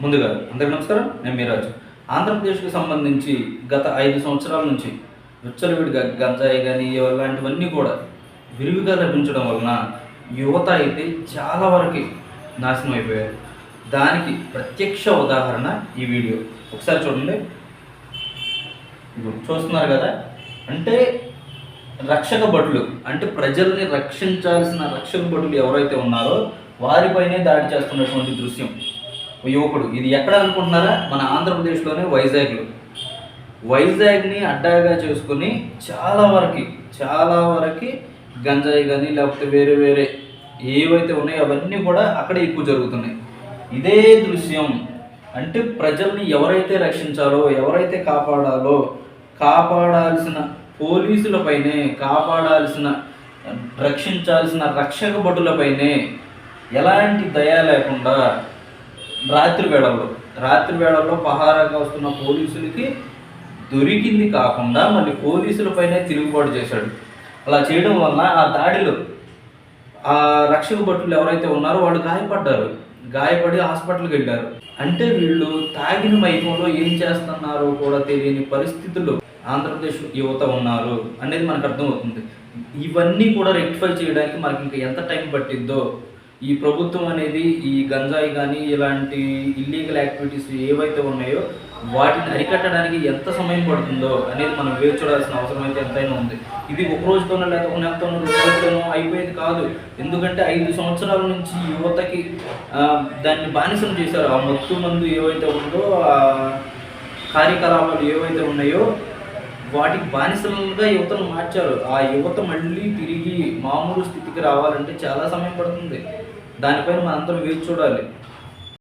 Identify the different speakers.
Speaker 1: ముందుగా అందరికీ నమస్కారం. నేను మీరాజు ఆంధ్రప్రదేశ్కి సంబంధించి గత ఐదు సంవత్సరాల నుంచి విచ్చలవిడిగా గంజాయి కానీ ఇలాంటివన్నీ కూడా విరివిగా లభించడం వలన యువత అయితే చాలా వరకు నాశనం అయిపోయారు. దానికి ప్రత్యక్ష ఉదాహరణ ఈ వీడియో. ఒకసారి చూడండి. చూస్తున్నారు కదా? అంటే రక్షక భటులు అంటే ప్రజల్ని రక్షించాల్సిన రక్షక భటులు ఎవరైతే ఉన్నారో వారిపైనే దాడి చేస్తున్నటువంటి దృశ్యం. యువకుడు. ఇది ఎక్కడ అనుకుంటున్నారా? మన ఆంధ్రప్రదేశ్లోనే వైజాగ్లో. వైజాగ్ని అడ్డాగా చేసుకుని చాలా వరకు చాలా వరకు గంజాయి కానీ లేకపోతే వేరే వేరే ఏవైతే ఉన్నాయో అవన్నీ కూడా అక్కడే ఎక్కువ జరుగుతున్నాయి. ఇదే దృశ్యం. అంటే ప్రజల్ని ఎవరైతే రక్షించాలో ఎవరైతే కాపాడాలో కాపాడాల్సిన పోలీసులపైనే కాపాడాల్సిన రక్షించాల్సిన రక్షక భటులపైనే ఎలాంటి దయ లేకుండా రాత్రి వేళల్లో రాత్రి వేళల్లో పహారాగా వస్తున్న పోలీసులకి దొరికింది కాకుండా మళ్ళీ పోలీసులపైనే తిరుగుబాటు చేశాడు. అలా చేయడం వలన ఆ దాడిలో ఆ రక్షక భటులు ఎవరైతే ఉన్నారో వాళ్ళు గాయపడ్డారు. గాయపడి హాస్పిటల్కి వెళ్ళారు. అంటే వీళ్ళు తాగిన మైకంలో ఏం చేస్తున్నారో కూడా తెలియని పరిస్థితుల్లో ఆంధ్రప్రదేశ్ యువత ఉన్నారు అనేది మనకు అర్థమవుతుంది. ఇవన్నీ కూడా రెక్టిఫై చేయడానికి మనకి ఇంకా ఎంత టైం పట్టిద్దో ఈ ప్రభుత్వం అనేది ఈ గంజాయి కానీ ఇలాంటి ఇల్లీగల్ యాక్టివిటీస్ ఏవైతే ఉన్నాయో వాటిని అరికట్టడానికి ఎంత సమయం పడుతుందో అనేది మనం వేచి చూడాల్సిన అవసరం అయితే ఎంతైనా ఉంది. ఇది ఒక రోజుతోనో లేక ఒక నెలతోనో రెండు రోజులతోనో అయిపోయేది కాదు. ఎందుకంటే ఐదు సంవత్సరాల నుంచి యువతకి దాన్ని బానిసం చేశారు. ఆ మత్తు మందు ఏవైతే ఉందో ఆ కార్యకలాపాలు ఏవైతే ఉన్నాయో వాటికి బానిసలుగా యువతను మార్చారు. ఆ యువత మళ్ళీ తిరిగి మామూలు స్థితికి రావాలంటే చాలా సమయం పడుతుంది. దానిపైన మనందరం వేచి చూడాలి.